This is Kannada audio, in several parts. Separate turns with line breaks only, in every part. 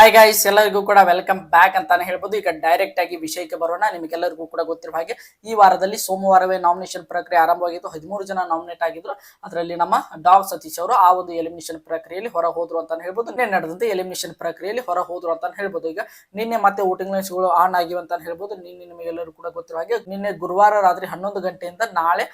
ಹಾಯ್ ಗೈಸ್ ಎಲ್ಲರಿಗೂ ಕೂಡ ವೆಲ್ಕಮ್ ಬ್ಯಾಕ್ ಅಂತಾನೆ ಹೇಳ್ಬೋದು. ಈಗ ಡೈರೆಕ್ಟ್ ಆಗಿ ವಿಷಯಕ್ಕೆ ಬರೋಣ. ನಿಮಗೆಲ್ಲರಿಗೂ ಕೂಡ ಗೊತ್ತಿರುವ ಹಾಗೆ ಈ ವಾರದಲ್ಲಿ ಸೋಮವಾರವೇ ನಾಮಿನೇಷನ್ ಪ್ರಕ್ರಿಯೆ ಆರಂಭವಾಗಿದ್ದು ಹದಿಮೂರು ಜನ ನಾಮಿನೇಟ್ ಆಗಿದ್ರು. ಅದರಲ್ಲಿ ನಮ್ಮ ಡಾವ್ ಸತೀಶ್ ಅವರು ಆ ಒಂದು ಎಲಿಮಿನೇಷನ್ ಪ್ರಕ್ರಿಯೆಯಲ್ಲಿ ಹೊರ ಹೋದ್ರು ಅಂತಾನೆ ಹೇಳ್ಬೋದು. ನಿನ್ನೆ ನಡೆದಂತೆ ಎಲಿಮಿನೇಷನ್ ಪ್ರಕ್ರಿಯೆಯಲ್ಲಿ ಹೊರ ಹೋದ್ರು ಅಂತಾನೆ ಹೇಳ್ಬೋದು. ಈಗ ನಿನ್ನೆ ಮತ್ತೆ ವೋಟಿಂಗ್ಗಳು ಆನ್ ಆಗಿವೆ ಅಂತ ಹೇಳ್ಬೋದು. ನಿನ್ನೆ ನಿಮಗೆಲ್ಲರೂ ಕೂಡ ಗೊತ್ತಿರುವ ಹಾಗೆ ನಿನ್ನೆ ಗುರುವಾರ ರಾತ್ರಿ ಹನ್ನೊಂದು ಗಂಟೆಯಿಂದ ನಾಳೆ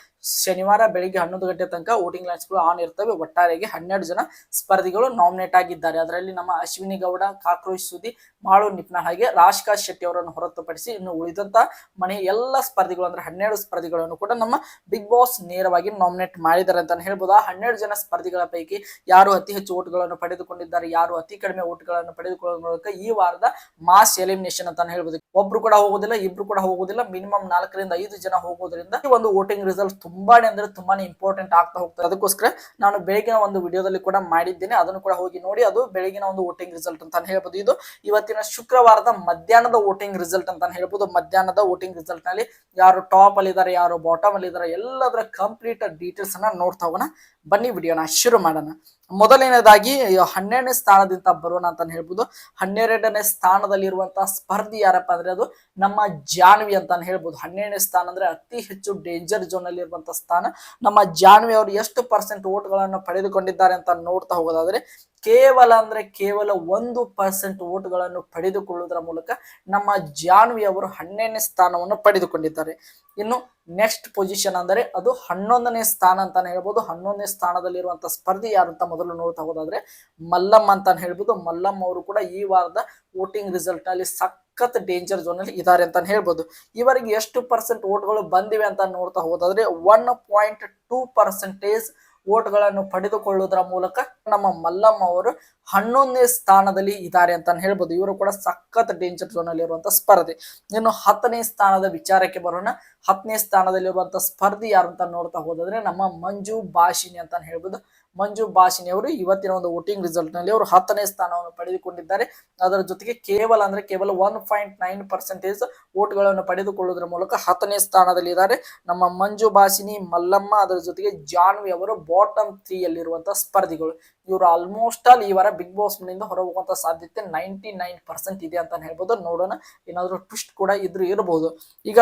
ಶನಿವಾರ ಬೆಳಿಗ್ಗೆ ಹನ್ನೊಂದು ಗಂಟೆ ತನಕ ವೋಟಿಂಗ್ಗಳು ಆನ್ ಇರ್ತವೆ. ಒಟ್ಟಾರೆಗೆ ಹನ್ನೆರಡು ಜನ ಸ್ಪರ್ಧಿಗಳು ನಾಮಿನೇಟ್ ಆಗಿದ್ದಾರೆ. ಅದರಲ್ಲಿ ನಮ್ಮ ಅಶ್ವಿನಿ ಗೌಡ ಕಾಕ್ರೋಚ್ ಸುದ್ದಿ ಮಾಳು ನಿಪ್ನ ಹಾಗೆ ರಾಜ್ಕಾಶ್ ಶೆಟ್ಟಿ ಅವರನ್ನು ಹೊರತುಪಡಿಸಿ ಇನ್ನು ಉಳಿದಂತ ಮನೆ ಎಲ್ಲ ಸ್ಪರ್ಧಿಗಳು ಅಂದ್ರೆ ಹನ್ನೆರಡು ಸ್ಪರ್ಧಿಗಳನ್ನು ಕೂಡ ನಮ್ಮ ಬಿಗ್ ಬಾಸ್ ನೇರವಾಗಿ ನಾಮಿನೇಟ್ ಮಾಡಿದ್ದಾರೆ ಅಂತ ಹೇಳ್ಬೋದು? ಆ ಹನ್ನೆರಡು ಜನ ಸ್ಪರ್ಧಿಗಳ ಪೈಕಿ ಯಾರು ಅತಿ ಹೆಚ್ಚು ಓಟ್ಗಳನ್ನು ಪಡೆದುಕೊಂಡಿದ್ದಾರೆ? ಯಾರು ಅತಿ ಕಡಿಮೆ ಓಟ್ಗಳನ್ನು ಪಡೆದುಕೊಳ್ಳುವ ಮೂಲಕ ಈ ವಾರದ ಮಾಸ್ ಎಲಿಮಿನೇಷನ್ ಅಂತ ಹೇಳ್ಬೋದು. ಒಬ್ರು ಕೂಡ ಹೋಗುದಿಲ್ಲ ಇಬ್ರು ಕೂಡ ಹೋಗುದಿಲ್ಲ ಮಿನಿಮಮ್ ನಾಲ್ಕರಿಂದ ಐದು ಜನ ಹೋಗೋದ್ರಿಂದ ಈ ಒಂದು ವೋಟಿಂಗ್ ರಿಸಲ್ಟ್ ತುಂಬಾನೇ ಅಂದ್ರೆ ತುಂಬಾನೇ ಇಂಪಾರ್ಟೆಂಟ್ ಆಗ್ತಾ ಹೋಗ್ತದೆ. ಅದಕ್ಕೋಸ್ಕರ ನಾನು ಬೆಳಗಿನ ಒಂದು ವಿಡಿಯೋದಲ್ಲಿ ಕೂಡ ಮಾಡಿದ್ದೇನೆ. ಅದನ್ನು ಕೂಡ ಹೋಗಿ ನೋಡಿ, ಅದು ಬೆಳಗಿನ ಒಂದು ವೋಟಿಂಗ್ ರಿಸಲ್ಟ್ ಅಂತ ಹೇಳ್ಬೋದು. ಇದು ಇವತ್ತಿನ ಶುಕ್ರವಾರದ ಮಧ್ಯಾಹ್ನದ ವೋಟಿಂಗ್ ರಿಸಲ್ಟ್ ಅಂತ ಹೇಳ್ಬೋದು. ಮಧ್ಯಾಹ್ನದ ವೋಟಿಂಗ್ ರಿಸಲ್ಟ್ನಲ್ಲಿ ಯಾರು ಟಾಪ್ ಅಲ್ಲಿ ಇದ್ದಾರೆ ಯಾರು ಬಾಟಮ್ ಅಲ್ಲಿ ಇದ್ದಾರೆ ಎಲ್ಲದರ ಕಂಪ್ಲೀಟ್ ಡೀಟೇಲ್ಸ್ ಅನ್ನ ನೋಡ್ತಾ ಹೋಗೋಣ. ಬನ್ನಿ ವಿಡಿಯೋನ ಶುರು ಮಾಡೋಣ. ಮೊದಲನೇದಾಗಿ ಹನ್ನೆರಡನೇ ಸ್ಥಾನದಿಂದ ಬರೋಣ ಅಂತ ಹೇಳ್ಬೋದು. ಹನ್ನೆರಡನೇ ಸ್ಥಾನದಲ್ಲಿರುವಂತಹ ಸ್ಪರ್ಧಿ ಯಾರಪ್ಪ ಅಂದ್ರೆ ಅದು ನಮ್ಮ ಜಾನ್ವಿ ಅಂತ ಹೇಳ್ಬೋದು. ಹನ್ನೆರಡನೇ ಸ್ಥಾನ ಅಂದ್ರೆ ಅತಿ ಹೆಚ್ಚು ಡೇಂಜರ್ ಝೋನ್ ಅಲ್ಲಿ ಇರುವಂತಹ ಸ್ಥಾನ. ನಮ್ಮ ಜಾನ್ವಿ ಅವರು ಎಷ್ಟು ಪರ್ಸೆಂಟ್ ಓಟ್ಗಳನ್ನು ಪಡೆದುಕೊಂಡಿದ್ದಾರೆ ಅಂತ ನೋಡ್ತಾ ಹೋಗೋದಾದ್ರೆ, ಕೇವಲ ಅಂದ್ರೆ ಕೇವಲ ಒಂದು ಪರ್ಸೆಂಟ್ ಓಟ್ಗಳನ್ನು ಪಡೆದುಕೊಳ್ಳುವುದರ ಮೂಲಕ ನಮ್ಮ ಜಾನ್ವಿ ಅವರು ಹನ್ನೆರಡನೇ ಸ್ಥಾನವನ್ನು ಪಡೆದುಕೊಂಡಿದ್ದಾರೆ. ಇನ್ನು ನೆಕ್ಸ್ಟ್ ಪೊಸಿಷನ್ ಅಂದರೆ ಅದು ಹನ್ನೊಂದನೇ ಸ್ಥಾನ ಅಂತಾನೆ ಹೇಳ್ಬೋದು. ಹನ್ನೊಂದನೇ ಸ್ಥಾನದಲ್ಲಿರುವಂಥ ಸ್ಪರ್ಧಿ ಯಾರು ಅಂತ ಮೊದಲು ನೋಡ್ತಾ ಹೋದಾದ್ರೆ ಮಲ್ಲಮ್ಮ ಅಂತಾನೆ ಹೇಳ್ಬೋದು. ಮಲ್ಲಮ್ಮ ಅವರು ಕೂಡ ಈ ವಾರದ ವೋಟಿಂಗ್ ರಿಸಲ್ಟ್ನಲ್ಲಿ ಸಖತ್ ಡೇಂಜರ್ ಝೋನ್ ಅಲ್ಲಿ ಇದ್ದಾರೆ ಅಂತ ಹೇಳ್ಬೋದು. ಇವರಿಗೆ ಎಷ್ಟು ಪರ್ಸೆಂಟ್ ಓಟ್ಗಳು ಬಂದಿವೆ ಅಂತ ನೋಡ್ತಾ ಹೋದಾದ್ರೆ ಒನ್ ಪಾಯಿಂಟ್ ಟೂ ಪರ್ಸೆಂಟೇಜ್ ಓಟ್ಗಳನ್ನು ಪಡೆದುಕೊಳ್ಳುವುದರ ಮೂಲಕ ನಮ್ಮ ಮಲ್ಲಮ್ಮ ಅವರು ಹನ್ನೊಂದನೇ ಸ್ಥಾನದಲ್ಲಿ ಇದ್ದಾರೆ ಅಂತ ಹೇಳ್ಬೋದು. ಇವರು ಕೂಡ ಸಖತ್ ಡೇಂಜರ್ ಝೋನ್ ಅಲ್ಲಿ ಇರುವಂತಹ ಸ್ಪರ್ಧೆ. ಇನ್ನು ಹತ್ತನೇ ಸ್ಥಾನದ ವಿಚಾರಕ್ಕೆ ಬರೋಣ. ಹತ್ತನೇ ಸ್ಥಾನದಲ್ಲಿರುವಂತಹ ಸ್ಪರ್ಧಿ ಯಾರು ಅಂತ ನೋಡ್ತಾ ಹೋದ್ರೆ ನಮ್ಮ ಮಂಜು ಭಾಷಿನಿ ಅಂತ ಹೇಳ್ಬೋದು. ಮಂಜು ಭಾಷಿನಿ ಅವರು ಇವತ್ತಿನ ಒಂದು ವೋಟಿಂಗ್ ರಿಸಲ್ಟ್ನಲ್ಲಿ ಅವರು ಹತ್ತನೇ ಸ್ಥಾನವನ್ನು ಪಡೆದುಕೊಂಡಿದ್ದಾರೆ. ಅದರ ಜೊತೆಗೆ ಕೇವಲ ಅಂದ್ರೆ ಕೇವಲ ಒನ್ ಪಾಯಿಂಟ್ ನೈನ್ ಪರ್ಸೆಂಟೇಜ್ ಓಟ್ಗಳನ್ನು ಪಡೆದುಕೊಳ್ಳುವುದರ ಮೂಲಕ ಹತ್ತನೇ ಸ್ಥಾನದಲ್ಲಿ ಇದ್ದಾರೆ. ನಮ್ಮ ಮಂಜು ಭಾಷಿನಿ ಮಲ್ಲಮ್ಮ, ಅದರ ಜೊತೆಗೆ ಜಾನ್ವಿ ಅವರು ಬಾಟಮ್ ತ್ರೀ ಅಲ್ಲಿರುವಂತಹ ಸ್ಪರ್ಧಿಗಳು. ಇವರು ಆಲ್ಮೋಸ್ಟ್ ಆಲ್ ಈ ವಾರ ಬಿಗ್ ಬಾಸ್ ಮನೆಯಿಂದ ಹೊರ ಹೋಗುವಂತ ಸಾಧ್ಯತೆ ನೈಂಟಿ ನೈನ್ ಪರ್ಸೆಂಟ್ ಇದೆ ಅಂತ ಹೇಳ್ಬೋದು. ನೋಡೋಣ, ಏನಾದ್ರೂ ಟ್ವಿಸ್ಟ್ ಕೂಡ ಇದ್ರು ಇರಬಹುದು ಈಗ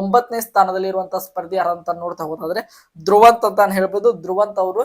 ಒಂಬತ್ತನೇ ಸ್ಥಾನದಲ್ಲಿ ಇರುವಂತಹ ಸ್ಪರ್ಧಿ ಯಾರಂತ ನೋಡ್ತಾ ಹೋದಾದ್ರೆ ಧ್ರುವಂತ್ ಅಂತ ಹೇಳ್ಬೋದು. ಧ್ರುವಂತ್ ಅವರು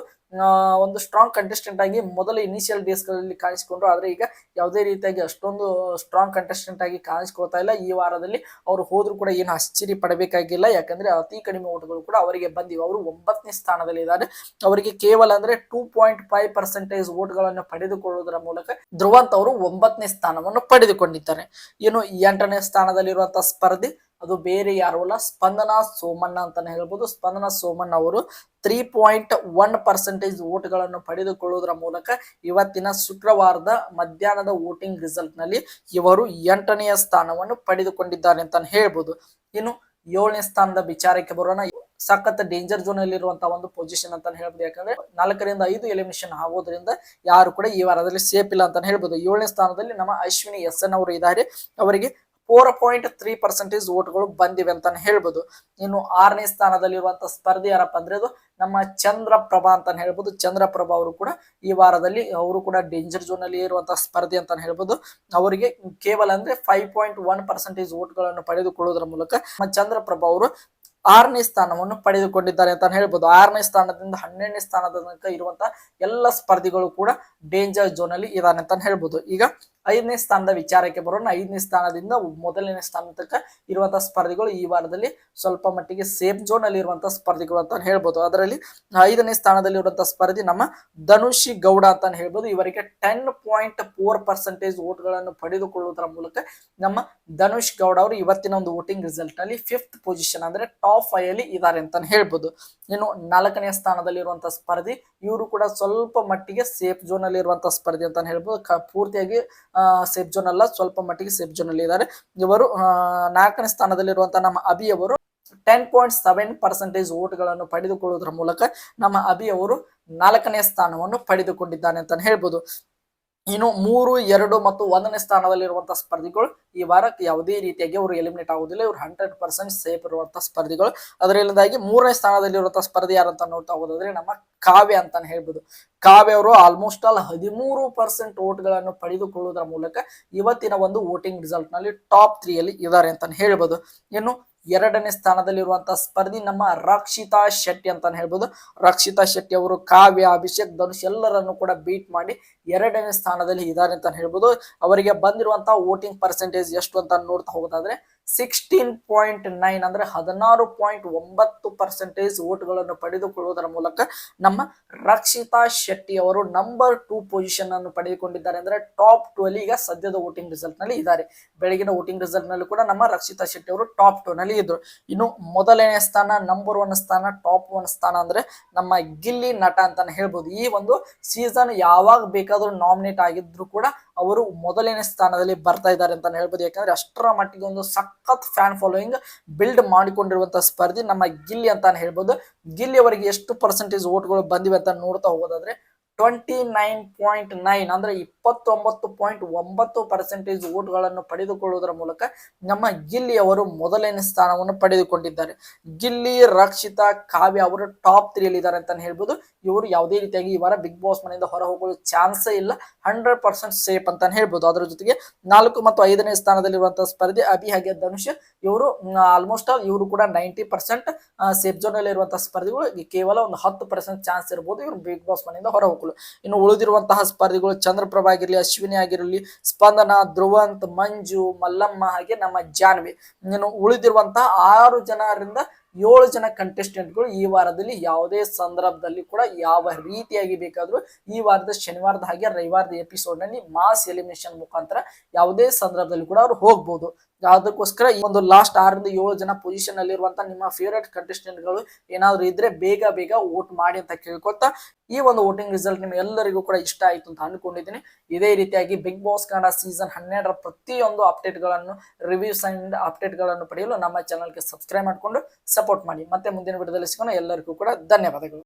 ಒಂದು ಸ್ಟ್ರಾಂಗ್ ಕಂಟೆಸ್ಟೆಂಟ್ ಆಗಿ ಮೊದಲು ಇನಿಷಿಯಲ್ ಡೇಸ್ಗಳಲ್ಲಿ ಕಾಣಿಸಿಕೊಂಡ್ರು. ಆದರೆ ಈಗ ಯಾವುದೇ ರೀತಿಯಾಗಿ ಅಷ್ಟೊಂದು ಸ್ಟ್ರಾಂಗ್ ಕಂಟೆಸ್ಟೆಂಟ್ ಆಗಿ ಕಾಣಿಸ್ಕೊಳ್ತಾ ಇಲ್ಲ. ಈ ವಾರದಲ್ಲಿ ಅವರು ಹೋದ್ರು ಕೂಡ ಏನು ಆಶ್ಚರ್ಯ ಪಡಬೇಕಾಗಿಲ್ಲ. ಯಾಕಂದ್ರೆ ಅತಿ ಕಡಿಮೆ ಓಟ್ಗಳು ಕೂಡ ಅವರಿಗೆ ಬಂದಿವೆ. ಅವರು ಒಂಬತ್ತನೇ ಸ್ಥಾನದಲ್ಲಿ ಇದ್ದಾರೆ. ಅವರಿಗೆ ಕೇವಲ ಅಂದ್ರೆ ಟೂ ಪಾಯಿಂಟ್ ಫೈವ್ ಪರ್ಸೆಂಟೇಜ್ ಓಟ್ಗಳನ್ನು ಪಡೆದುಕೊಳ್ಳುವುದರ ಮೂಲಕ ಧ್ರುವಂತ್ ಅವರು ಒಂಬತ್ತನೇ ಸ್ಥಾನವನ್ನು ಪಡೆದುಕೊಂಡಿದ್ದಾರೆ. ಏನು ಎಂಟನೇ ಸ್ಥಾನದಲ್ಲಿರುವಂತಹ ಸ್ಪರ್ಧಿ ಅದು ಬೇರೆ ಯಾರು ಅಲ್ಲ, ಸ್ಪಂದನಾ ಸೋಮಣ್ಣ ಅಂತಾನೆ ಹೇಳ್ಬೋದು. ಸ್ಪಂದನ ಸೋಮಣ್ಣ ಅವರು ತ್ರೀ ಪಾಯಿಂಟ್ ಒನ್ ಪರ್ಸೆಂಟೇಜ್ ಓಟ್ಗಳನ್ನು ಪಡೆದುಕೊಳ್ಳುವುದರ ಮೂಲಕ ಇವತ್ತಿನ ಶುಕ್ರವಾರದ ಮಧ್ಯಾಹ್ನದ ವೋಟಿಂಗ್ ರಿಸಲ್ಟ್ನಲ್ಲಿ ಇವರು ಎಂಟನೆಯ ಸ್ಥಾನವನ್ನು ಪಡೆದುಕೊಂಡಿದ್ದಾರೆ ಅಂತಾನೆ ಹೇಳ್ಬೋದು. ಇನ್ನು ಏಳನೇ ಸ್ಥಾನದ ವಿಚಾರಕ್ಕೆ ಬರೋಣ. ಸಖತ್ ಡೇಂಜರ್ ಝೋನ್ ಅಲ್ಲಿ ಇರುವಂತಹ ಒಂದು ಪೊಸಿಷನ್ ಅಂತ ಹೇಳ್ಬೋದು. ಯಾಕಂದ್ರೆ ನಾಲ್ಕರಿಂದ ಐದು ಎಲಿಮಿನೇಷನ್ ಆಗೋದ್ರಿಂದ ಯಾರು ಕೂಡ ಈ ವಾರದಲ್ಲಿ ಸೇಫ್ ಇಲ್ಲ ಅಂತ ಹೇಳ್ಬೋದು. ಏಳನೇ ಸ್ಥಾನದಲ್ಲಿ ನಮ್ಮ ಅಶ್ವಿನಿ ಎಸ್ ಎನ್ ಅವರು ಇದ್ದಾರೆ. ಅವರಿಗೆ ಫೋರ್ ಪಾಯಿಂಟ್ ತ್ರೀ ಪರ್ಸೆಂಟೇಜ್ ಓಟ್ಗಳು ಬಂದಿವೆ ಅಂತಾನೆ ಹೇಳ್ಬೋದು. ಇನ್ನು ಆರನೇ ಸ್ಥಾನದಲ್ಲಿರುವಂತಹ ಸ್ಪರ್ಧೆ ಯಾರಪ್ಪ ಅಂದ್ರೆ ಅದು ನಮ್ಮ ಚಂದ್ರಪ್ರಭಾ ಅಂತ ಹೇಳ್ಬೋದು. ಚಂದ್ರಪ್ರಭಾ ಅವರು ಕೂಡ ಈ ವಾರದಲ್ಲಿ ಅವರು ಕೂಡ ಡೇಂಜರ್ ಝೋನ್ ಅಲ್ಲಿ ಇರುವಂತಹ ಸ್ಪರ್ಧೆ ಅಂತ ಹೇಳ್ಬೋದು. ಅವರಿಗೆ ಕೇವಲ ಅಂದ್ರೆ ಫೈವ್ ಪಾಯಿಂಟ್ ಒನ್ ಪರ್ಸೆಂಟೇಜ್ ಓಟ್ಗಳನ್ನು ಪಡೆದುಕೊಳ್ಳುವುದರ ಮೂಲಕ ನಮ್ಮ ಚಂದ್ರಪ್ರಭಾ ಅವರು ಆರನೇ ಸ್ಥಾನವನ್ನು ಪಡೆದುಕೊಂಡಿದ್ದಾರೆ ಅಂತ ಹೇಳ್ಬೋದು. ಆರನೇ ಸ್ಥಾನದಿಂದ ಹನ್ನೆರಡನೇ ಸ್ಥಾನದ ತನಕ ಇರುವಂತಹ ಎಲ್ಲ ಸ್ಪರ್ಧಿಗಳು ಕೂಡ ಡೇಂಜರ್ ಝೋನ್ ಅಲ್ಲಿ ಇದಾರೆ ಅಂತ ಹೇಳ್ಬೋದು. ಈಗ ಐದನೇ ಸ್ಥಾನದ ವಿಚಾರಕ್ಕೆ ಬರೋಣ. ಐದನೇ ಸ್ಥಾನದಿಂದ ಮೊದಲನೇ ಸ್ಥಾನ ತನಕ ಇರುವಂತಹ ಸ್ಪರ್ಧಿಗಳು ಈ ವಾರದಲ್ಲಿ ಸ್ವಲ್ಪ ಮಟ್ಟಿಗೆ ಸೇಫ್ ಝೋನ್ ಅಲ್ಲಿ ಇರುವಂತಹ ಸ್ಪರ್ಧಿಗಳು ಅಂತ ಹೇಳ್ಬೋದು. ಅದರಲ್ಲಿ ಐದನೇ ಸ್ಥಾನದಲ್ಲಿ ಇರುವಂತಹ ಸ್ಪರ್ಧಿ ನಮ್ಮ ಧನುಷಿ ಗೌಡ ಅಂತ ಹೇಳ್ಬೋದು. ಇವರಿಗೆ ಟೆನ್ ಪಾಯಿಂಟ್ ಫೋರ್ ಪರ್ಸೆಂಟೇಜ್ ಓಟ್ಗಳನ್ನು ಪಡೆದುಕೊಳ್ಳುವುದರ ಮೂಲಕ ನಮ್ಮ ಧನುಷ್ ಗೌಡ ಅವರು ಇವತ್ತಿನ ಒಂದು ವೋಟಿಂಗ್ ರಿಸಲ್ಟ್ನಲ್ಲಿ ಫಿಫ್ತ್ ಪೊಸಿಷನ್ ಅಂದ್ರೆ ಟಾಪ್ ಫೈವ್ ಅಲ್ಲಿ ಇದ್ದಾರೆ ಅಂತ ಹೇಳ್ಬೋದು. ಇನ್ನು ನಾಲ್ಕನೇ ಸ್ಥಾನದಲ್ಲಿ ಇರುವಂತಹ ಸ್ಪರ್ಧಿ ಇವರು ಕೂಡ ಸ್ವಲ್ಪ ಮಟ್ಟಿಗೆ ಸೇಫ್ ಝೋನ್ ಅಲ್ಲಿ ಇರುವಂತಹ ಸ್ಪರ್ಧಿ ಅಂತ ಹೇಳ್ಬೋದು. ಪೂರ್ತಿಯಾಗಿ ಸೇಫ್ ಜೋನ್ ಅಲ್ಲ, ಸ್ವಲ್ಪ ಮಟ್ಟಿಗೆ ಸೇಫ್ ಜೋನ್ ಅಲ್ಲಿ ಇದ್ದಾರೆ ಇವರು ನಾಲ್ಕನೇ ಸ್ಥಾನದಲ್ಲಿರುವಂತಹ ನಮ್ಮ ಅಭಿ ಅವರು ಟೆನ್ ಪಾಯಿಂಟ್ ಸೆವೆನ್ ಪರ್ಸೆಂಟೇಜ್ ಓಟ್ಗಳನ್ನು ಪಡೆದುಕೊಳ್ಳುವುದರ ಮೂಲಕ ನಮ್ಮ ಅಭಿ ಅವರು ನಾಲ್ಕನೇ ಸ್ಥಾನವನ್ನು ಪಡೆದುಕೊಂಡಿದ್ದಾನೆ ಅಂತ ಹೇಳ್ಬೋದು. ಇನ್ನು ಮೂರು, ಎರಡು ಮತ್ತು ಒಂದನೇ ಸ್ಥಾನದಲ್ಲಿರುವಂತಹ ಸ್ಪರ್ಧಿಗಳು ಈ ವಾರಕ್ಕೆ ಯಾವುದೇ ರೀತಿಯಾಗಿ ಅವರು ಎಲಿಮಿನೇಟ್ ಆಗುವುದಿಲ್ಲ. ಇವರು ಹಂಡ್ರೆಡ್ ಪರ್ಸೆಂಟ್ ಸೇಫ್ ಇರುವಂತಹ ಸ್ಪರ್ಧಿಗಳು. ಅದರಿಂದಾಗಿ ಮೂರನೇ ಸ್ಥಾನದಲ್ಲಿರುವಂತಹ ಸ್ಪರ್ಧಿ ಯಾರಂತ ನೋಡ್ತಾ ಹೋದ್ರೆ ನಮ್ಮ ಕಾವ್ಯ ಅಂತಾನೆ ಹೇಳ್ಬೋದು. ಕಾವ್ಯ ಅವರು ಆಲ್ಮೋಸ್ಟ್ ಆಲ್ ಹದಿಮೂರು ಪರ್ಸೆಂಟ್ಗಳನ್ನು ಪಡೆದುಕೊಳ್ಳುವುದರ ಮೂಲಕ ಇವತ್ತಿನ ಒಂದು ವೋಟಿಂಗ್ ರಿಸಲ್ಟ್ನಲ್ಲಿ ಟಾಪ್ ತ್ರೀಯಲ್ಲಿ ಇದ್ದಾರೆ ಅಂತಾನೆ ಹೇಳ್ಬೋದು. ಇನ್ನು ಎರಡನೇ ಸ್ಥಾನದಲ್ಲಿರುವಂತಹ ಸ್ಪರ್ಧಿ ನಮ್ಮ ರಕ್ಷಿತಾ ಶೆಟ್ಟಿ ಅಂತಾನೆ ಹೇಳ್ಬೋದು. ರಕ್ಷಿತಾ ಶೆಟ್ಟಿ ಅವರು ಕಾವ್ಯ, ಅಭಿಷೇಕ್, ಧನುಷ್ ಎಲ್ಲರನ್ನು ಕೂಡ ಬೀಟ್ ಮಾಡಿ ಎರಡನೇ ಸ್ಥಾನದಲ್ಲಿ ಇದ್ದಾರೆ ಅಂತ ಹೇಳ್ಬೋದು. ಅವರಿಗೆ ಬಂದಿರುವಂತಹ ವೋಟಿಂಗ್ ಪರ್ಸೆಂಟೇಜ್ ಎಷ್ಟು ಅಂತ ನೋಡ್ತಾ ಹೋಗೋದಾದ್ರೆ ಸಿಕ್ಸ್ಟೀನ್ ಪಾಯಿಂಟ್ ನೈನ್ ಅಂದ್ರೆ ಹದಿನಾರು ಪಾಯಿಂಟ್ ಒಂಬತ್ತು ಪರ್ಸೆಂಟೇಜ್ ಓಟ್ಗಳನ್ನು ಪಡೆದುಕೊಳ್ಳುವುದರ ಮೂಲಕ ನಮ್ಮ ರಕ್ಷಿತಾ ಶೆಟ್ಟಿ ಅವರು ನಂಬರ್ ಟೂ ಪೊಸಿಷನ್ ಅನ್ನು ಪಡೆದುಕೊಂಡಿದ್ದಾರೆ ಅಂದ್ರೆ ಟಾಪ್ ಟೂ ಅಲ್ಲಿ ಈಗ ಸದ್ಯದ ವೋಟಿಂಗ್ ರಿಸಲ್ಟ್ನಲ್ಲಿ ಇದ್ದಾರೆ. ಬೆಳಗಿನ ವೋಟಿಂಗ್ ರಿಸಲ್ಟ್ನಲ್ಲಿ ಕೂಡ ನಮ್ಮ ರಕ್ಷಿತಾ ಶೆಟ್ಟಿ ಅವರು ಟಾಪ್ ಟೂ ನಲ್ಲಿ ಇದ್ರು. ಇನ್ನು ಮೊದಲನೇ ಸ್ಥಾನ ನಂಬರ್ ಒನ್ ಸ್ಥಾನ ಟಾಪ್ ಒನ್ ಸ್ಥಾನ ಅಂದ್ರೆ ನಮ್ಮ ಗಿಲ್ಲಿ ನಟ ಅಂತಾನೆ ಹೇಳ್ಬೋದು. ಈ ಒಂದು ಸೀಸನ್ ಯಾವಾಗ ಬೇಕಾದ್ರೂ ನಾಮಿನೇಟ್ ಆಗಿದ್ರು ಕೂಡ ಅವರು ಮೊದಲನೇ ಸ್ಥಾನದಲ್ಲಿ ಬರ್ತಾ ಇದ್ದಾರೆ ಅಂತ ಹೇಳ್ಬೋದು. ಯಾಕಂದ್ರೆ ಅಷ್ಟರ ಮಟ್ಟಿಗೆ ಒಂದು ಸಖತ್ ಫ್ಯಾನ್ ಫಾಲೋಯಿಂಗ್ ಬಿಲ್ಡ್ ಮಾಡಿಕೊಂಡಿರುವಂತಹ ಸ್ಪರ್ಧಿ, ನಮ್ಮ ಗಿಲ್ಲಿ ಅಂತಾನೆ ಹೇಳ್ಬೋದು. ಗಿಲ್ಲಿ ಅವರಿಗೆ ಎಷ್ಟು ಪರ್ಸೆಂಟೇಜ್ ಓಟ್ಗಳು ಬಂದಿವೆ ಅಂತ ನೋಡ್ತಾ ಹೋಗೋದಾದ್ರೆ ಟ್ವೆಂಟಿ ನೈನ್ ಪಾಯಿಂಟ್ ನೈನ್ ಅಂದ್ರೆ ಇಪ್ಪತ್ತೊಂಬತ್ತು ಪಾಯಿಂಟ್ ಒಂಬತ್ತು ಪರ್ಸೆಂಟೇಜ್ ಓಟ್ಗಳನ್ನು ಪಡೆದುಕೊಳ್ಳುವುದರ ಮೂಲಕ ನಮ್ಮ ಗಿಲ್ಲಿ ಅವರು ಮೊದಲನೇ ಸ್ಥಾನವನ್ನು ಪಡೆದುಕೊಂಡಿದ್ದಾರೆ. ಗಿಲ್ಲಿ, ರಕ್ಷಿತಾ, ಕಾವ್ಯ ಅವರು ಟಾಪ್ ತ್ರೀಯಲ್ಲಿದ್ದಾರೆ ಅಂತ ಹೇಳ್ಬೋದು. ಇವರು ಯಾವುದೇ ರೀತಿಯಾಗಿ ಈ ವಾರ ಬಿಗ್ ಬಾಸ್ ಮನೆಯಿಂದ ಹೊರ ಹೋಗಲು ಚಾನ್ಸೇ ಇಲ್ಲ. ಹಂಡ್ರೆಡ್ ಪರ್ಸೆಂಟ್ ಸೇಫ್ ಅಂತ ಹೇಳ್ಬೋದು. ಅದರ ಜೊತೆಗೆ ನಾಲ್ಕು ಮತ್ತು ಐದನೇ ಸ್ಥಾನದಲ್ಲಿರುವಂತಹ ಸ್ಪರ್ಧೆ ಅಭಿ ಹಾಗೆ ಧನುಷ್, ಇವರು ಆಲ್ಮೋಸ್ಟ್ ಆಲ್ ಇವರು ಕೂಡ ನೈಂಟಿ ಪರ್ಸೆಂಟ್ ಸೇಫ್ ಜೋನ್ ಅಲ್ಲಿ ಇರುವಂತಹ ಸ್ಪರ್ಧಿಗಳು. ಕೇವಲ ಒಂದು ಹತ್ತು ಪರ್ಸೆಂಟ್ ಚಾನ್ಸ್ ಇರಬಹುದು ಇವರು ಬಿಗ್ ಬಾಸ್ ಮನೆಯಿಂದ ಹೊರ ಹೋಗಲು ಇನ್ನು ಉಳಿದಿರುವಂತಹ ಸ್ಪರ್ಧಿಗಳು ಚಂದ್ರಪ್ರಭಾ ಆಗಿರಲಿ, ಅಶ್ವಿನಿ ಆಗಿರಲಿ, ಸ್ಪಂದನ, ಧ್ರುವಂತ್, ಮಂಜು, ಮಲ್ಲಮ್ಮ ಹಾಗೆ ನಮ್ಮ ಜಾನ್ವಿ. ಇನ್ನು ಉಳಿದಿರುವಂತಹ ಆರು ಜನರಿಂದ ಏಳು ಜನ ಕಂಟೆಸ್ಟೆಂಟ್ಗಳು ಈ ವಾರದಲ್ಲಿ ಯಾವುದೇ ಸಂದರ್ಭದಲ್ಲಿ ಕೂಡ ಯಾವ ರೀತಿಯಾಗಿ ಬೇಕಾದರೂ ಈ ವಾರದ ಶನಿವಾರದ ಹಾಗೆ ರವಿವಾರದ ಎಪಿಸೋಡ್ನಲ್ಲಿ ಮಾಸ್ ಎಲಿಮಿನೇಷನ್ ಮುಖಾಂತರ ಯಾವುದೇ ಸಂದರ್ಭದಲ್ಲಿ ಕೂಡ ಅವರು ಹೋಗ್ಬೋದು. ಅದಕ್ಕೋಸ್ಕರ ಈ ಒಂದು ಲಾಸ್ಟ್ ಆರರಿಂದ ಏಳು ಜನ ಪೊಸಿಷನ್ ಅಲ್ಲಿರುವಂತ ನಿಮ್ಮ ಫೇವರೇಟ್ ಕಂಟೆಸ್ಟೆಂಟ್ಗಳು ಏನಾದ್ರು ಇದ್ರೆ ಬೇಗ ಬೇಗ ವೋಟ್ ಮಾಡಿ ಅಂತ ಕೇಳ್ಕೊತಾ ಈ ಒಂದು ವೋಟಿಂಗ್ ರಿಸಲ್ಟ್ ನಿಮ್ ಎಲ್ಲರಿಗೂ ಕೂಡ ಇಷ್ಟ ಆಯ್ತು ಅಂತ ಅನ್ಕೊಂಡಿದ್ದೀನಿ. ಇದೇ ರೀತಿಯಾಗಿ ಬಿಗ್ ಬಾಸ್ ಕನ್ನಡ ಸೀಸನ್ ಹನ್ನೆರಡರ ಪ್ರತಿಯೊಂದು ಅಪ್ಡೇಟ್ಗಳನ್ನು ರಿವ್ಯೂಸ್ ಅಂಡ್ ಅಪ್ಡೇಟ್ಗಳನ್ನು ಪಡೆಯಲು ನಮ್ಮ ಚಾನಲ್ಗೆ ಸಬ್ಸ್ಕ್ರೈಬ್ ಮಾಡಿಕೊಂಡು ಸಪೋರ್ಟ್ ಮಾಡಿ. ಮತ್ತೆ ಮುಂದಿನ ವಿಡಿಯೋದಲ್ಲಿ ಸಿಗೋಣ. ಎಲ್ಲರಿಗೂ ಕೂಡ ಧನ್ಯವಾದಗಳು.